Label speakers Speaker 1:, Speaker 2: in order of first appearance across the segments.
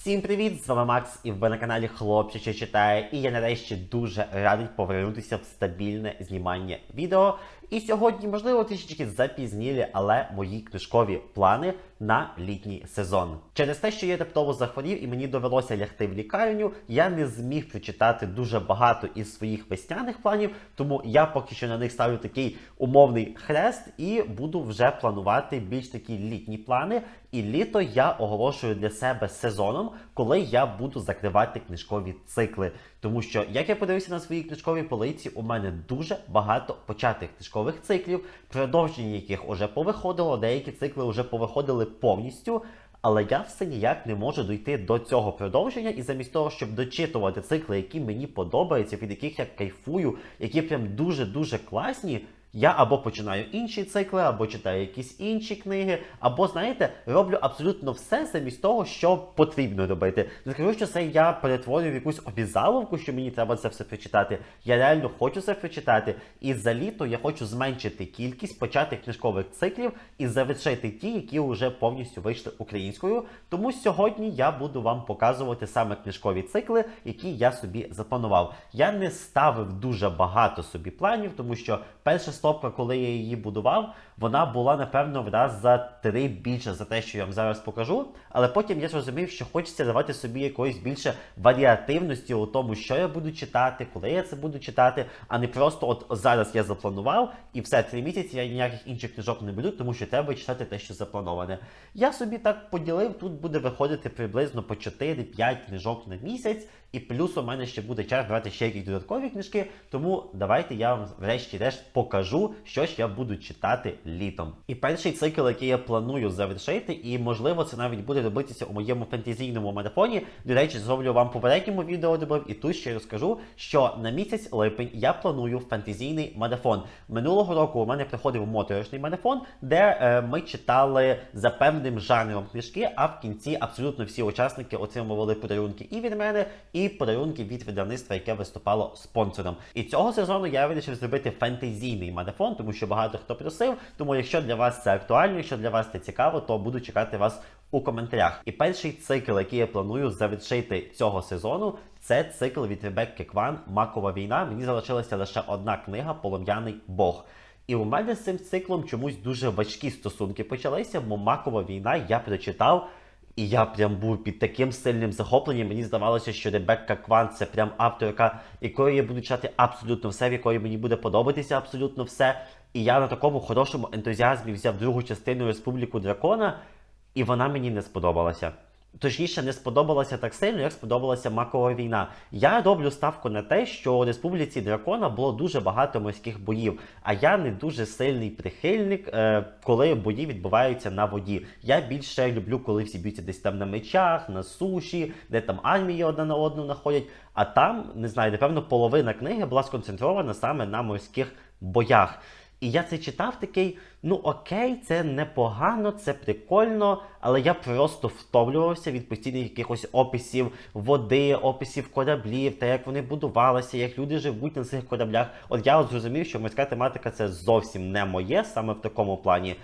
Speaker 1: Всім привіт! З вами Макс, і ви на каналі Хлопче читає. І я нарешті дуже радий повернутися в стабільне знімання відео. І сьогодні, можливо, трішечки запізнілі, але мої книжкові плани на літній сезон. Через те, що я раптово захворів і мені довелося лягти в лікарню, я не зміг прочитати дуже багато із своїх весняних планів, тому я поки що на них ставлю такий умовний хрест і буду вже планувати більш такі літні плани. І літо я оголошую для себе сезоном, коли я буду закривати книжкові цикли. Тому що, як я подивився на своїй книжковій полиці, у мене дуже багато початих книжкових циклів, продовження яких уже повиходило, деякі цикли вже повиходили повністю. Але я все ніяк не можу дойти до цього продовження, і замість того, щоб дочитувати цикли, які мені подобаються, від яких я кайфую, які прям дуже-дуже класні. Я або починаю інші цикли, або читаю якісь інші книги, або, знаєте, роблю абсолютно все замість того, що потрібно робити. Не скажу, що це я перетворюю в якусь обізаловку, що мені треба це все прочитати. Я реально хочу це прочитати. І за літо я хочу зменшити кількість початих книжкових циклів і завершити ті, які вже повністю вийшли українською. Тому сьогодні я буду вам показувати саме книжкові цикли, які я собі запланував. Я не ставив дуже багато собі планів, тому що перша стопка, коли я її будував, вона була напевно в раз за три більше за те, що я вам зараз покажу. Але потім я зрозумів, що хочеться давати собі якоїсь більше варіативності у тому, що я буду читати, коли я це буду читати, а не просто от зараз я запланував і все три місяці я ніяких інших книжок не беру, тому що треба читати те, що заплановане. Я собі так поділив, тут буде виходити приблизно по 4-5 книжок на місяць. І плюс у мене ще буде час брати ще якісь додаткові книжки. Тому давайте я вам врешті-решт покажу, що ж я буду читати літом. І перший цикл, який я планую завершити, і можливо це навіть буде робитися у моєму фентезійному марафоні. До речі, зроблю вам попередньому відео добив, і тут ще розкажу, що на місяць липень я планую фентезійний марафон. Минулого року у мене приходив моторошний марафон, де е, ми читали за певним жанром книжки, а в кінці абсолютно всі учасники отримували подарунки і від мене, і подарунки від видавництва, яке виступало спонсором. І цього сезону я вирішив зробити фентезійний марафон, тому що багато хто просив. Тому, якщо для вас це актуально, якщо для вас це цікаво, то буду чекати вас у коментарях. І перший цикл, який я планую завершити цього сезону, це цикл від Ребекки Кван Макова війна. Мені залишилася лише одна книга Полум'яний Бог. І у мене з цим циклом чомусь дуже важкі стосунки почалися, бо Макова війна я прочитав. І я прям був під таким сильним захопленням. Мені здавалося, що Ребекка Кван це прям авторка, якою я буду читати абсолютно все, в якої мені буде подобатися абсолютно все. І я на такому хорошому ентузіазмі взяв другу частину Республіку Дракона, і вона мені не сподобалася. Точніше, не сподобалася так сильно, як сподобалася Макова війна. Я роблю ставку на те, що у Республіці Дракона було дуже багато морських боїв, а я не дуже сильний прихильник, е, коли бої відбуваються на воді. Я більше люблю, коли всі б'ються десь там на мечах, на суші, де там армії одна на одну находять. А там, не знаю, напевно, половина книги була сконцентрована саме на морських боях. І я це читав такий, ну окей, це непогано, це прикольно, але я просто втомлювався від постійних якихось описів води, описів кораблів, та як вони будувалися, як люди живуть на цих кораблях. От я от зрозумів, що морська тематика це зовсім не моє, саме в такому плані.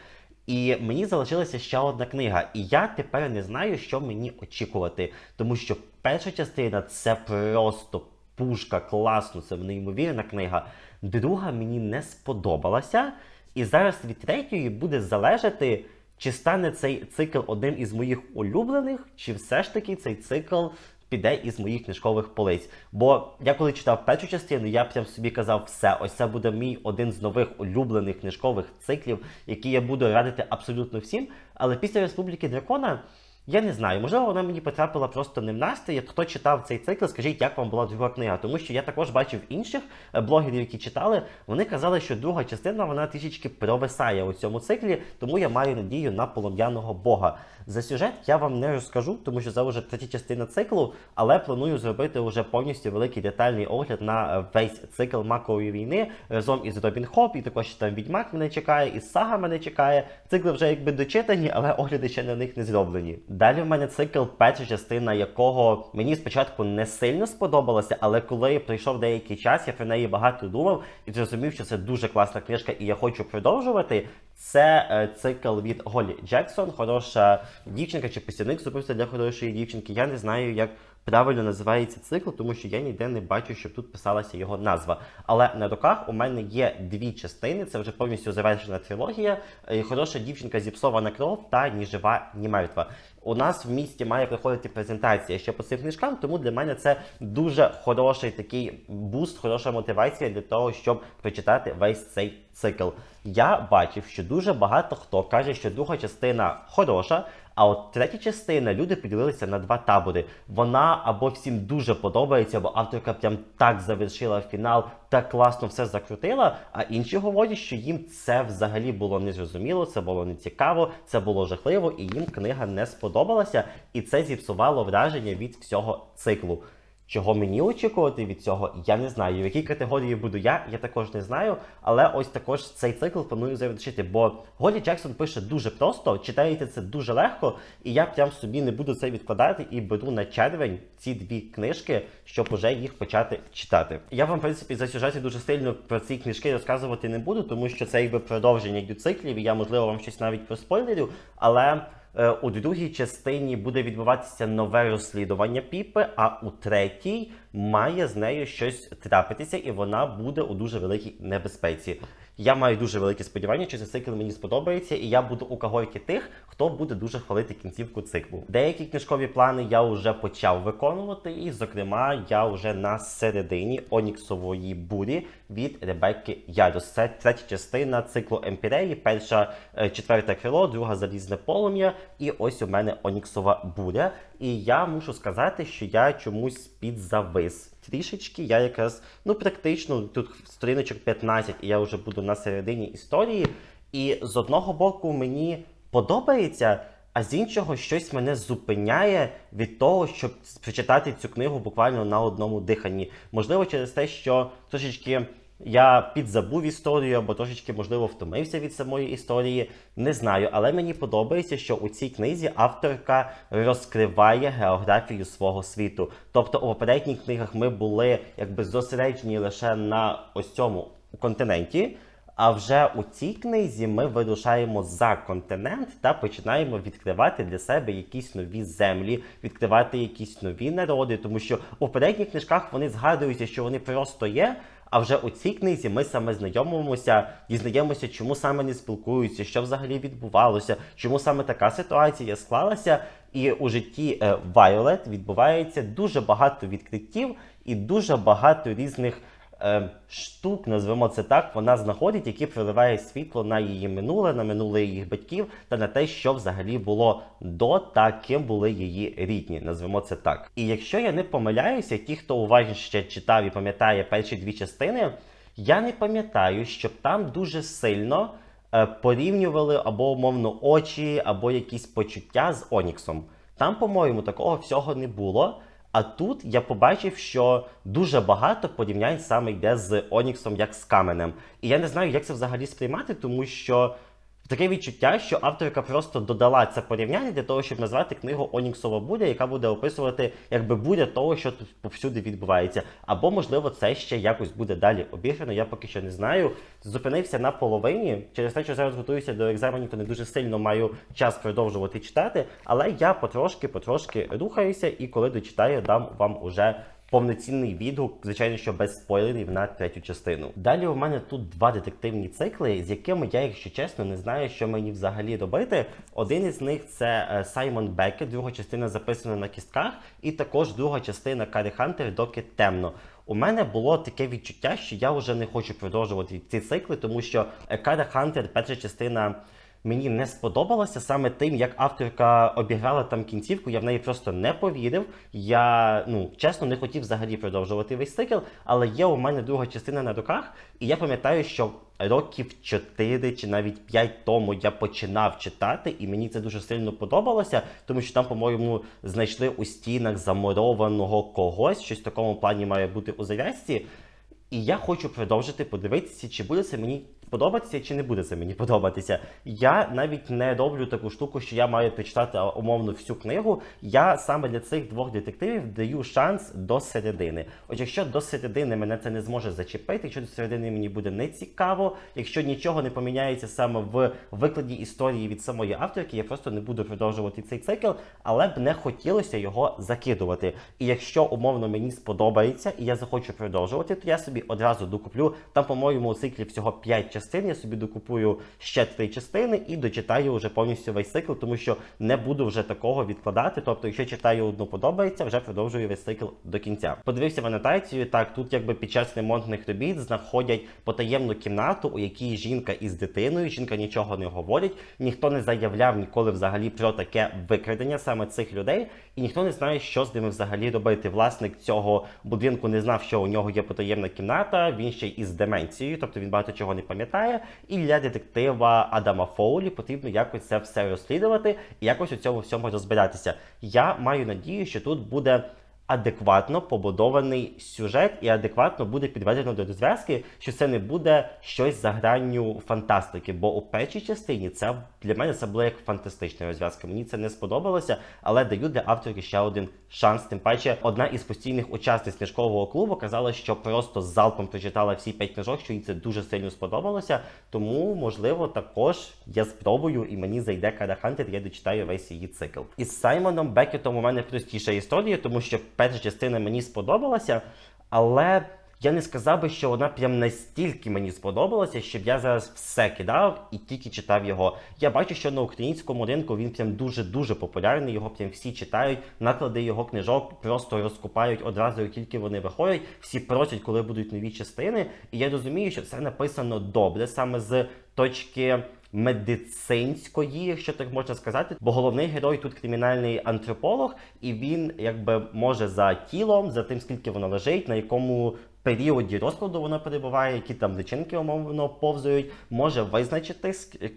Speaker 1: І мені залишилася ще одна книга, і я тепер не знаю, що мені очікувати, тому що перша частина це просто пушка, класно, це неймовірна книга. Друга мені не сподобалася, і зараз від третьої буде залежати, чи стане цей цикл одним із моїх улюблених, чи все ж таки цей цикл піде із моїх книжкових полиць. Бо я коли читав першу частину, я прям собі казав, все, ось це буде мій один з нових улюблених книжкових циклів, які я буду радити абсолютно всім. Але після Республіки Дракона. Я не знаю, можливо, вона мені потрапила просто не в настрій. Хто читав цей цикл, скажіть, як вам була друга книга. Тому що я також бачив інших е, блогерів, які читали. Вони казали, що друга частина вона трішечки провисає у цьому циклі, тому я маю надію на полум'яного бога. За сюжет я вам не розкажу, тому що це вже третя частина циклу, але планую зробити вже повністю великий детальний огляд на е, весь цикл макової війни разом із Робін Хоп, і також там Відьмак мене чекає, і Сага мене чекає. Цикли вже якби дочитані, але огляди ще на них не зроблені. Далі в мене цикл, перша частина якого мені спочатку не сильно сподобалася, але коли пройшов деякий час, я про неї багато думав і зрозумів, що це дуже класна книжка, і я хочу продовжувати. Це е, цикл від Голі Джексон, хороша дівчинка чи посівник зробився для хорошої дівчинки. Я не знаю, як правильно називається цикл, тому що я ніде не бачу, щоб тут писалася його назва. Але на руках у мене є дві частини. Це вже повністю завершена трилогія. Е, Хороша дівчинка зіпсована кров та ні жива, ні мертва. У нас в місті має проходити презентація ще по цим книжкам, тому для мене це дуже хороший такий буст, хороша мотивація для того, щоб прочитати весь цей цикл. Я бачив, що дуже багато хто каже, що друга частина хороша. А от третя частина люди поділилися на два табори. Вона або всім дуже подобається, бо авторка прям так завершила фінал, так класно все закрутила. А інші говорять, що їм це взагалі було незрозуміло, це було нецікаво, це було жахливо, і їм книга не сподобалася, і це зіпсувало враження від всього циклу. Чого мені очікувати від цього, я не знаю. В якій категорії буду я, я також не знаю. Але ось також цей цикл планую завершити. Бо Голі Джексон пише дуже просто, читаєте це дуже легко, і я прям собі не буду це відкладати і беру на червень ці дві книжки, щоб уже їх почати читати. Я вам, в принципі, за сюжеті дуже сильно про ці книжки розказувати не буду, тому що це якби продовження циклів, і я можливо вам щось навіть проспойлерю, але. Е, У другій частині буде відбуватися нове розслідування Піпи, а у третій має з нею щось трапитися, і вона буде у дуже великій небезпеці. Я маю дуже великі сподівання, що цей цикл мені сподобається, і я буду у когорті тих, хто буде дуже хвалити кінцівку циклу. Деякі книжкові плани я вже почав виконувати, і, зокрема, я вже на середині Оніксової бурі від Ребекки Ярос. Це третя частина циклу Емпіреї, перша е, четверте крило, друга залізне полум'я, і ось у мене Оніксова буря. І я мушу сказати, що я чомусь підзавис. Трішечки я якраз ну практично тут сторіночок 15, і я вже буду на середині історії. І з одного боку мені подобається, а з іншого щось мене зупиняє від того, щоб прочитати цю книгу буквально на одному диханні. Можливо, через те, що трошечки. Я підзабув історію або трошечки, можливо, втомився від самої історії. Не знаю, але мені подобається, що у цій книзі авторка розкриває географію свого світу. Тобто у попередніх книгах ми були якби зосереджені лише на ось цьому континенті. А вже у цій книзі ми вирушаємо за континент та починаємо відкривати для себе якісь нові землі, відкривати якісь нові народи, тому що у попередніх книжках вони згадуються, що вони просто є. А вже у цій книзі ми саме знайомимося, дізнаємося, чому саме не спілкуються, що взагалі відбувалося, чому саме така ситуація склалася. І у житті Вайолет відбувається дуже багато відкриттів і дуже багато різних штук, назвемо це так, вона знаходить, які проливає світло на її минуле, на минуле її батьків та на те, що взагалі було до та ким були її рідні, назвемо це так. І якщо я не помиляюся, ті, хто уважніше читав і пам'ятає перші дві частини, я не пам'ятаю, щоб там дуже сильно е, порівнювали або умовно очі, або якісь почуття з Оніксом. Там, по-моєму, такого всього не було. А тут я побачив, що дуже багато порівнянь саме йде з Оніксом як з каменем. І я не знаю, як це взагалі сприймати, тому що таке відчуття, що авторка просто додала це порівняння для того, щоб назвати книгу Оніксова буря, яка буде описувати якби буря того, що тут повсюди відбувається. Або, можливо, це ще якось буде далі обіграно, я поки що не знаю. Зупинився на половині. Через те, що зараз готуюся до екзаменів, то не дуже сильно маю час продовжувати читати. Але я потрошки, потрошки рухаюся, і коли дочитаю, дам вам уже повноцінний відгук, звичайно, що без спойлерів на третю частину. Далі у мене тут два детективні цикли, з якими я, якщо чесно, не знаю, що мені взагалі робити. Один із них це е, Саймон Беккет, друга частина записана на кістках, і також друга частина Карі Хантер, доки темно. У мене було таке відчуття, що я вже не хочу продовжувати ці цикли, тому що Кара Хантер, перша частина. Мені не сподобалося саме тим, як авторка обіграла там кінцівку. Я в неї просто не повірив. Я ну чесно не хотів взагалі продовжувати весь цикл, але є у мене друга частина на руках, і я пам'ятаю, що років 4 чи навіть 5 тому я починав читати, і мені це дуже сильно подобалося, тому що там, по-моєму, знайшли у стінах замурованого когось. Щось в такому плані має бути у зав'язці. І я хочу продовжити подивитися, чи буде це мені подобатися чи не буде це мені подобатися. Я навіть не роблю таку штуку, що я маю прочитати умовно всю книгу. Я саме для цих двох детективів даю шанс до середини. От якщо до середини мене це не зможе зачепити, якщо до середини мені буде не цікаво, якщо нічого не поміняється саме в викладі історії від самої авторки, я просто не буду продовжувати цей цикл, але б не хотілося його закидувати. І якщо умовно мені сподобається і я захочу продовжувати, то я собі одразу докуплю. Там, по-моєму, у циклі всього 5 частин. Я собі докупую ще 3 частини і дочитаю вже повністю весь цикл, тому що не буду вже такого відкладати. Тобто, якщо читаю одну подобається, вже продовжую весь цикл до кінця. Подивився в анотацію. Так, тут якби під час ремонтних робіт знаходять потаємну кімнату, у якій жінка із дитиною. Жінка нічого не говорить, ніхто не заявляв ніколи взагалі про таке викрадення саме цих людей, і ніхто не знає, що з ними взагалі робити. Власник цього будинку не знав, що у нього є потаємна кімната. Він ще із деменцією, тобто він багато чого не пам'ятає. І для детектива Адама Фоулі потрібно якось це все розслідувати і якось у цьому всьому розбиратися. Я маю надію, що тут буде адекватно побудований сюжет і адекватно буде підведено до розв'язки, що це не буде щось за гранню фантастики. Бо у першій частині це для мене це була як фантастична розв'язка. Мені це не сподобалося, але даю для авторки ще один шанс. Тим паче, одна із постійних учасниць книжкового клубу казала, що просто залпом прочитала всі п'ять книжок, що їй це дуже сильно сподобалося. Тому, можливо, також я спробую і мені зайде Карахантер, я дочитаю весь її цикл. Із Саймоном Бекетом у мене простіша історія, тому що перша частина мені сподобалася, але я не сказав би, що вона прям настільки мені сподобалася, щоб я зараз все кидав і тільки читав його. Я бачу, що на українському ринку він прям дуже дуже популярний. Його прям всі читають. Наклади його книжок просто розкупають одразу, як тільки вони виходять. Всі просять, коли будуть нові частини. І я розумію, що це написано добре, саме з точки. Медицинської, якщо так можна сказати, бо головний герой тут кримінальний антрополог, і він якби може за тілом, за тим, скільки воно лежить, на якому періоді розкладу воно перебуває, які там личинки умовно повзають, може визначити,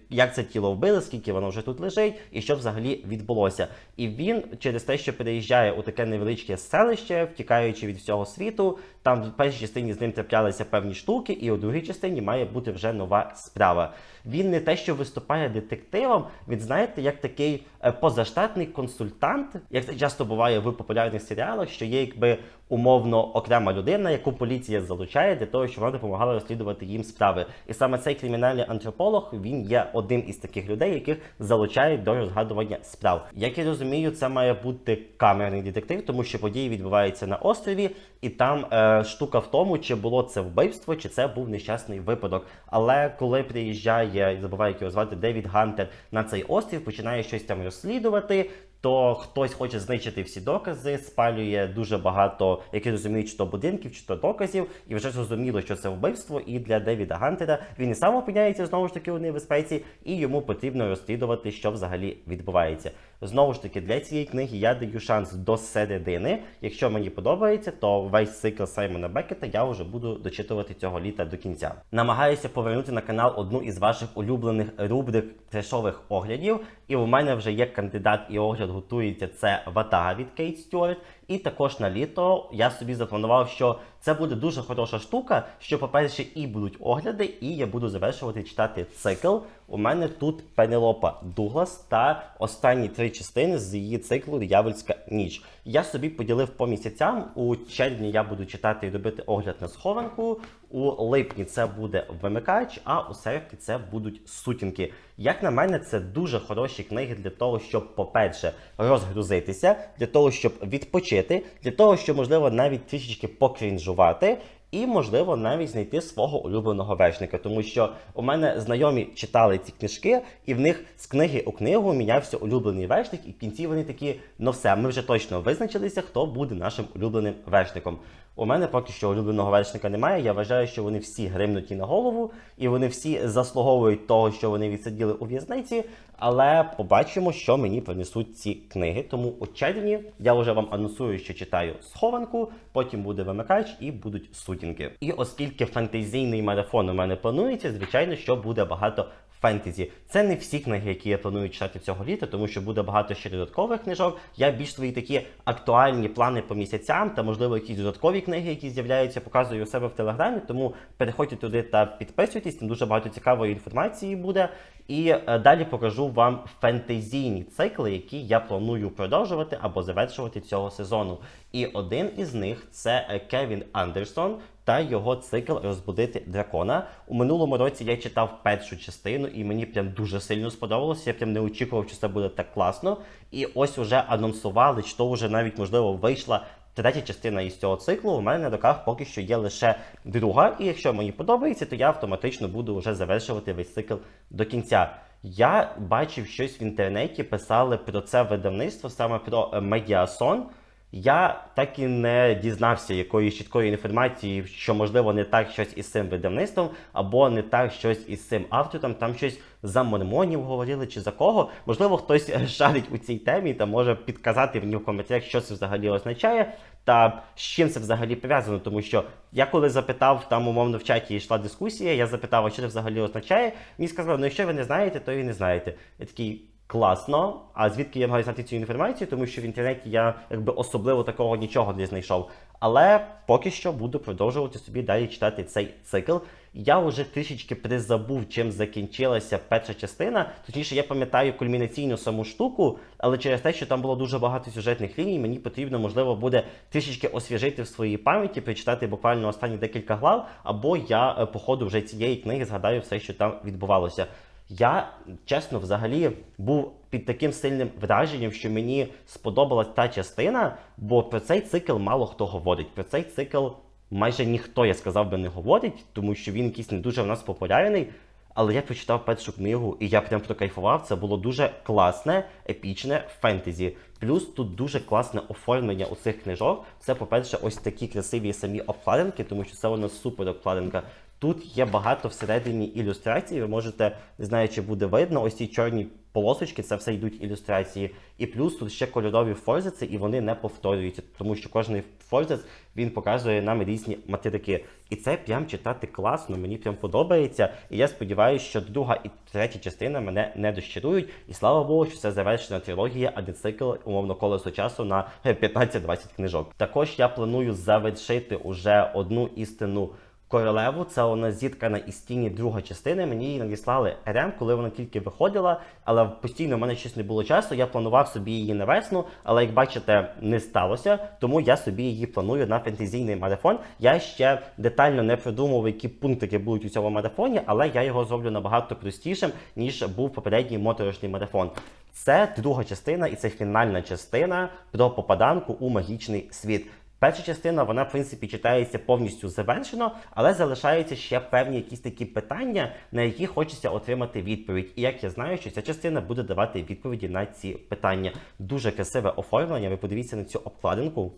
Speaker 1: як це тіло вбили, скільки воно вже тут лежить, і що взагалі відбулося. І він через те, що переїжджає у таке невеличке селище, втікаючи від всього світу, там в першій частині з ним траплялися певні штуки, і у другій частині має бути вже нова справа. Він не те, що виступає детективом, він знаєте, як такий е, позаштатний консультант, як це часто буває в популярних серіалах, що є якби умовно окрема людина, яку поліція залучає для того, щоб вона допомагала розслідувати їм справи. І саме цей кримінальний антрополог він є одним із таких людей, яких залучають до розгадування справ. Як я розумію, це має бути камерний детектив, тому що події відбуваються на острові, і там е, штука в тому, чи було це вбивство, чи це був нещасний випадок. Але коли приїжджає, забуваю, як його звати Девід Гантер на цей острів, починає щось там розслідувати. То хтось хоче знищити всі докази, спалює дуже багато, як я розумію, чи то будинків, чи то доказів, і вже зрозуміло, що це вбивство. І для Девіда Гантера він і сам опиняється знову ж таки у небезпеці, і йому потрібно розслідувати, що взагалі відбувається. Знову ж таки, для цієї книги я даю шанс до середини. Якщо мені подобається, то весь цикл Саймона Бекета я вже буду дочитувати цього літа до кінця. Намагаюся повернути на канал одну із ваших улюблених рубрик трешових оглядів. І у мене вже є кандидат і огляд готується. Це Ватага від Кейт Стюарт. І також на літо я собі запланував, що це буде дуже хороша штука. Що, по-перше, і будуть огляди, і я буду завершувати читати цикл. У мене тут Пенелопа Дуглас та останні три частини з її циклу Диявольська ніч. Я собі поділив по місяцям. У червні я буду читати і робити огляд на схованку. У липні це буде вимикач, а у серпні це будуть сутінки. Як на мене, це дуже хороші книги для того, щоб, по-перше, розгрузитися, для того, щоб відпочити, для того, щоб, можливо, навіть трішечки покрінжувати. І, можливо, навіть знайти свого улюбленого вершника, тому що у мене знайомі читали ці книжки, і в них з книги у книгу мінявся улюблений вершник, і в кінці вони такі: ну все, ми вже точно визначилися, хто буде нашим улюбленим вершником. У мене поки що улюбленого вершника немає. Я вважаю, що вони всі гримнуті на голову, і вони всі заслуговують того, що вони відсиділи у в'язниці. Але побачимо, що мені принесуть ці книги. Тому у червні я вже вам анонсую, що читаю схованку, потім буде вимикач і будуть сутінки. І оскільки фантазійний марафон у мене планується, звичайно, що буде багато фентезі. Це не всі книги, які я планую читати цього літа, тому що буде багато ще додаткових книжок. Я більш свої такі актуальні плани по місяцям та, можливо, якісь додаткові книги, які з'являються, показую у себе в телеграмі. Тому переходьте туди та підписуйтесь. Там дуже багато цікавої інформації буде. І е, далі покажу вам фентезійні цикли, які я планую продовжувати або завершувати цього сезону. І один із них це е, Кевін Андерсон та його цикл Розбудити дракона. У минулому році я читав першу частину, і мені прям дуже сильно сподобалося. Я прям не очікував, що це буде так класно. І ось уже анонсували, що вже навіть можливо вийшла. Третя частина із цього циклу у мене на руках поки що є лише друга, і якщо мені подобається, то я автоматично буду вже завершувати весь цикл до кінця. Я бачив щось в інтернеті, писали про це видавництво, саме про Медіасон. Я так і не дізнався якоїсь чіткої інформації, що можливо не так щось із цим видавництвом, або не так щось із цим автором. Там щось за мормонів говорили чи за кого. Можливо, хтось шарить у цій темі та може підказати мені в коментарях, що це взагалі означає, та з чим це взагалі пов'язано. Тому що я коли запитав там, умовно в чаті йшла дискусія, я запитав, а що це взагалі означає. Мені сказали, ну якщо ви не знаєте, то і не знаєте. Я такий. Класно, а звідки я маю знати цю інформацію? Тому що в інтернеті я якби особливо такого нічого не знайшов. Але поки що буду продовжувати собі далі читати цей цикл. Я вже трішечки призабув, чим закінчилася перша частина. Точніше, я пам'ятаю кульмінаційну саму штуку, але через те, що там було дуже багато сюжетних ліній, мені потрібно, можливо, буде трішечки освіжити в своїй пам'яті, прочитати буквально останні декілька глав, або я е, по ходу вже цієї книги згадаю все, що там відбувалося. Я чесно взагалі був під таким сильним враженням, що мені сподобалась та частина, бо про цей цикл мало хто говорить. Про цей цикл майже ніхто, я сказав би, не говорить, тому що він якийсь не дуже в нас популярний. Але я прочитав першу книгу, і я прям прокайфував. Це було дуже класне, епічне фентезі. Плюс тут дуже класне оформлення у цих книжок. Це, по-перше, ось такі красиві самі обкладинки, тому що це воно супер обкладинка. Тут є багато всередині ілюстрацій. Ви можете, не знаю, чи буде видно, ось ці чорні полосочки, це все йдуть ілюстрації. І плюс тут ще кольорові форзиці, і вони не повторюються, тому що кожний форзиц він показує нам різні материки. І це прям читати класно, мені прям подобається. І я сподіваюся, що друга і третя частина мене не дощарують. І слава Богу, що це завершена трилогія, а не цикл, умовно, колесо часу на 15-20 книжок. Також я планую завершити уже одну істину. Королеву, це вона зіткана із тіні друга частини. Мені її надіслали РМ, коли вона тільки виходила, але постійно в мене щось не було часу. Я планував собі її на весну, але як бачите, не сталося. Тому я собі її планую на фентезійний марафон. Я ще детально не придумав, які пунктики будуть у цьому марафоні, але я його зроблю набагато простішим, ніж був попередній моторошний марафон. Це друга частина, і це фінальна частина про попаданку у магічний світ. Перша частина, вона, в принципі, читається повністю завершено, але залишаються ще певні якісь такі питання, на які хочеться отримати відповідь. І як я знаю, що ця частина буде давати відповіді на ці питання. Дуже красиве оформлення. Ви подивіться на цю обкладинку,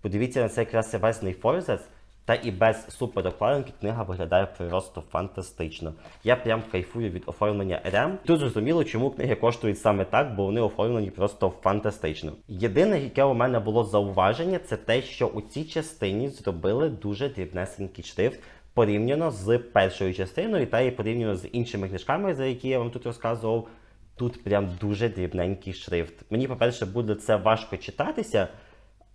Speaker 1: подивіться на цей красивезний форзець. Та і без суперокладинки книга виглядає просто фантастично. Я прям кайфую від оформлення РМ. Тут зрозуміло, чому книги коштують саме так, бо вони оформлені просто фантастично. Єдине, яке у мене було зауваження, це те, що у цій частині зробили дуже дрібнесенький шрифт. Порівняно з першою частиною, та і порівняно з іншими книжками, за які я вам тут розказував. Тут прям дуже дрібненький шрифт. Мені, по-перше, буде це важко читатися.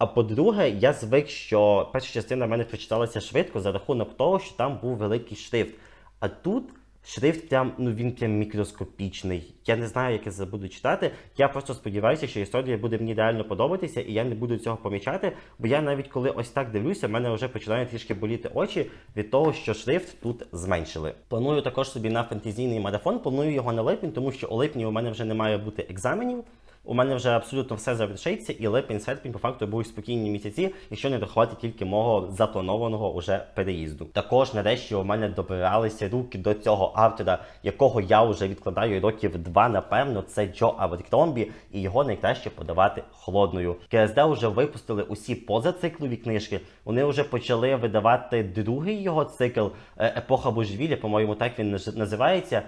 Speaker 1: А по-друге, я звик, що перша частина в мене прочиталася швидко за рахунок того, що там був великий шрифт. А тут шрифт прям, ну він прям мікроскопічний. Я не знаю, як я це буду читати. Я просто сподіваюся, що історія буде мені реально подобатися, і я не буду цього помічати. Бо я навіть коли ось так дивлюся, в мене вже починають трішки боліти очі від того, що шрифт тут зменшили. Планую також собі на фентезійний марафон. Планую його на липень, тому що у липні у мене вже не має бути екзаменів. У мене вже абсолютно все завершиться, і липень, серпень, по факту, будуть спокійні місяці, якщо не рахувати тільки мого запланованого уже переїзду. Також нарешті у мене добиралися руки до цього автора, якого я вже відкладаю років два, напевно, це Джо Авріктомбі, і його найкраще подавати холодною. КСД вже випустили усі позациклові книжки. Вони вже почали видавати другий його цикл е, Епоха Божевілля, по-моєму, так він називається.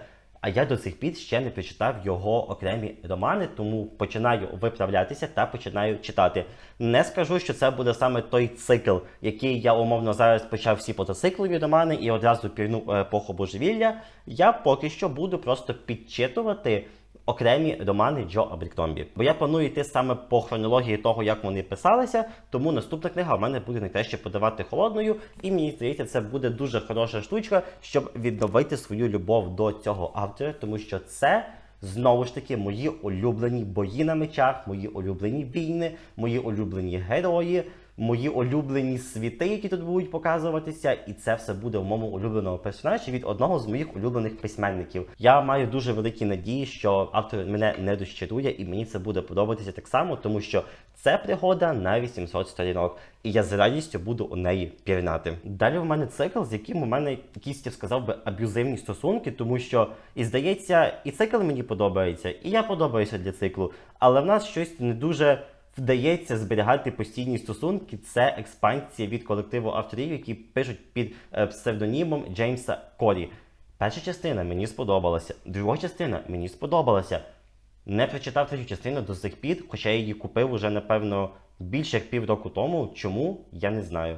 Speaker 1: А я до цих пір ще не прочитав його окремі романи, тому починаю виправлятися та починаю читати. Не скажу, що це буде саме той цикл, який я умовно зараз почав всі мотоциклові романи і одразу пірну епоху божевілля. Я поки що буду просто підчитувати окремі романи Джо Абріктомбі. Бо я планую йти саме по хронології того, як вони писалися, тому наступна книга в мене буде найкраще подавати холодною, і мені здається, це буде дуже хороша штучка, щоб відновити свою любов до цього автора, тому що це. Знову ж таки, мої улюблені бої на мечах, мої улюблені війни, мої улюблені герої, мої улюблені світи, які тут будуть показуватися, і це все буде в моєму улюбленому персонажі від одного з моїх улюблених письменників. Я маю дуже великі надії, що автор мене не розчарує, і мені це буде подобатися так само, тому що це пригода на 800 сторінок, і я з радістю буду у неї пірнати. Далі в мене цикл, з яким у мене якісь я сказав би аб'юзивні стосунки, тому що і здається, і цикл мені подобається, і я подобаюся для циклу, але в нас щось не дуже вдається зберігати постійні стосунки. Це експансія від колективу авторів, які пишуть під е, псевдонімом Джеймса Корі. Перша частина мені сподобалася, друга частина мені сподобалася. Не прочитав третю частину до сих пір, хоча я її купив уже, напевно, більше як півроку тому. Чому? Я не знаю.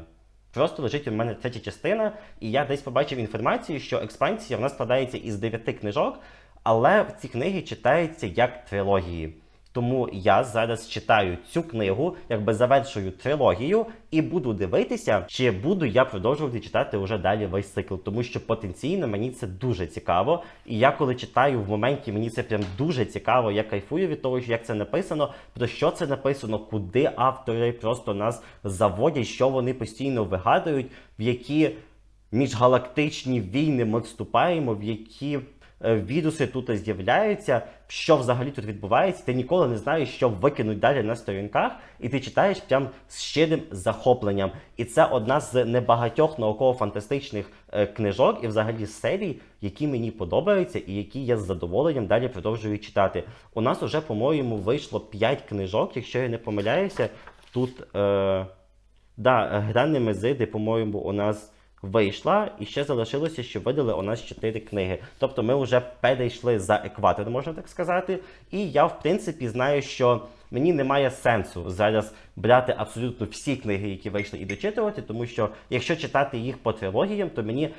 Speaker 1: Просто лежить у мене третя частина, і я десь побачив інформацію, що експансія вона складається із дев'яти книжок, але ці книги читаються як трилогії. Тому я зараз читаю цю книгу, якби завершую трилогію, і буду дивитися, чи буду я продовжувати читати вже далі весь цикл, тому що потенційно мені це дуже цікаво. І я коли читаю в моменті, мені це прям дуже цікаво. Я кайфую від того, що як це написано, про що це написано, куди автори просто нас заводять, що вони постійно вигадують, в які міжгалактичні війни ми вступаємо, в які віруси тут з'являються, що взагалі тут відбувається. Ти ніколи не знаєш, що викинуть далі на сторінках, і ти читаєш прям з щирим захопленням. І це одна з небагатьох науково-фантастичних е, книжок і взагалі серій, які мені подобаються, і які я з задоволенням далі продовжую читати. У нас уже, по-моєму, вийшло 5 книжок, якщо я не помиляюся. Тут е, да, гра Немезиди, по-моєму, у нас вийшла, і ще залишилося, що видали у нас 4 книги. Тобто ми вже перейшли за екватор, можна так сказати. І я, в принципі, знаю, що мені немає сенсу зараз брати абсолютно всі книги, які вийшли, і дочитувати, тому що якщо читати їх по трилогіям, то мені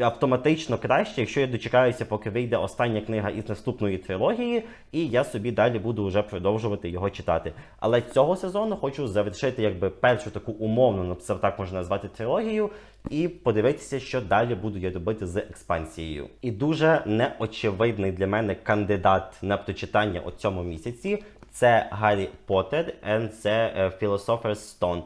Speaker 1: автоматично краще, якщо я дочекаюся, поки вийде остання книга із наступної трилогії, і я собі далі буду вже продовжувати його читати. Але цього сезону хочу завершити якби першу таку умовну, ну це так можна назвати трилогію, і подивитися, що далі буду я робити з експансією. І дуже неочевидний для мене кандидат на прочитання у цьому місяці це Гаррі Поттер and the е, Philosopher's Stone.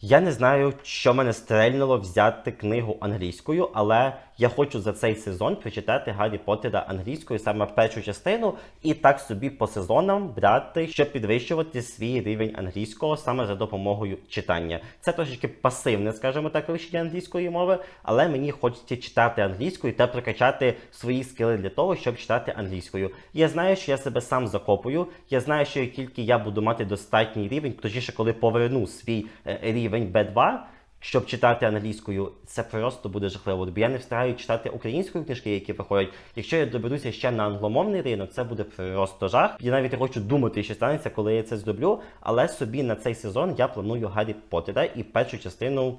Speaker 1: Я не знаю, що мене стрельнуло взяти книгу англійською, але я хочу за цей сезон прочитати Гаррі Поттера англійською, саме першу частину, і так собі по сезонам брати, щоб підвищувати свій рівень англійського саме за допомогою читання. Це трошечки пасивне, скажімо так, вивчення англійської мови, але мені хочеться читати англійською та прокачати свої скили для того, щоб читати англійською. Я знаю, що я себе сам закопую. Я знаю, що тільки я буду мати достатній рівень, точніше, коли поверну свій е, рівень B2, щоб читати англійською, це просто буде жахливо. Бо я не встигаю читати українською книжки, які виходять. Якщо я доберуся ще на англомовний ринок, це буде просто жах. Я навіть не хочу думати, що станеться, коли я це зроблю. Але собі на цей сезон я планую Гаррі Поттера і першу частину.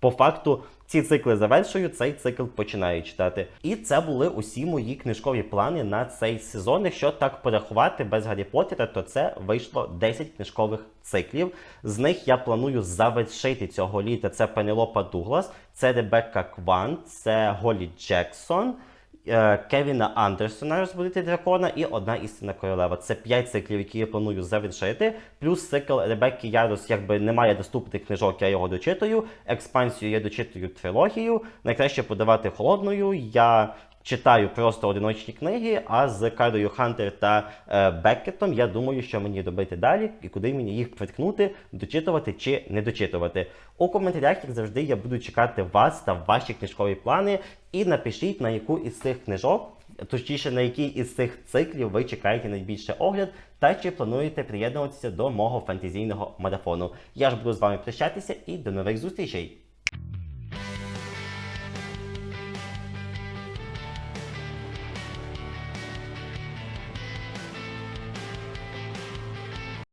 Speaker 1: По факту ці цикли завершую, цей цикл починаю читати. І це були усі мої книжкові плани на цей сезон. Якщо так порахувати без Гаррі Поттера, то це вийшло 10 книжкових циклів. З них я планую завершити цього літа. Це Пенелопа Дуглас, це Ребекка Кван, це Голі Джексон. Е, Кевіна Андерсона розбудити дракона і одна істина королева. Це п'ять циклів, які я планую завершити. Плюс цикл Ребекки Ярус, якби немає доступних книжок, я його дочитую. Експансію я дочитую трилогію. Найкраще подавати холодною. Я читаю просто одиночні книги, а з Карою Хантер та е, Беккетом я думаю, що мені робити далі і куди мені їх приткнути, дочитувати чи не дочитувати. У коментарях, як завжди, я буду чекати вас та ваші книжкові плани. І напишіть, на яку із цих книжок, точніше, на який із цих циклів ви чекаєте найбільше огляд, та чи плануєте приєднуватися до мого фантазійного марафону. Я ж буду з вами прощатися і до нових зустрічей!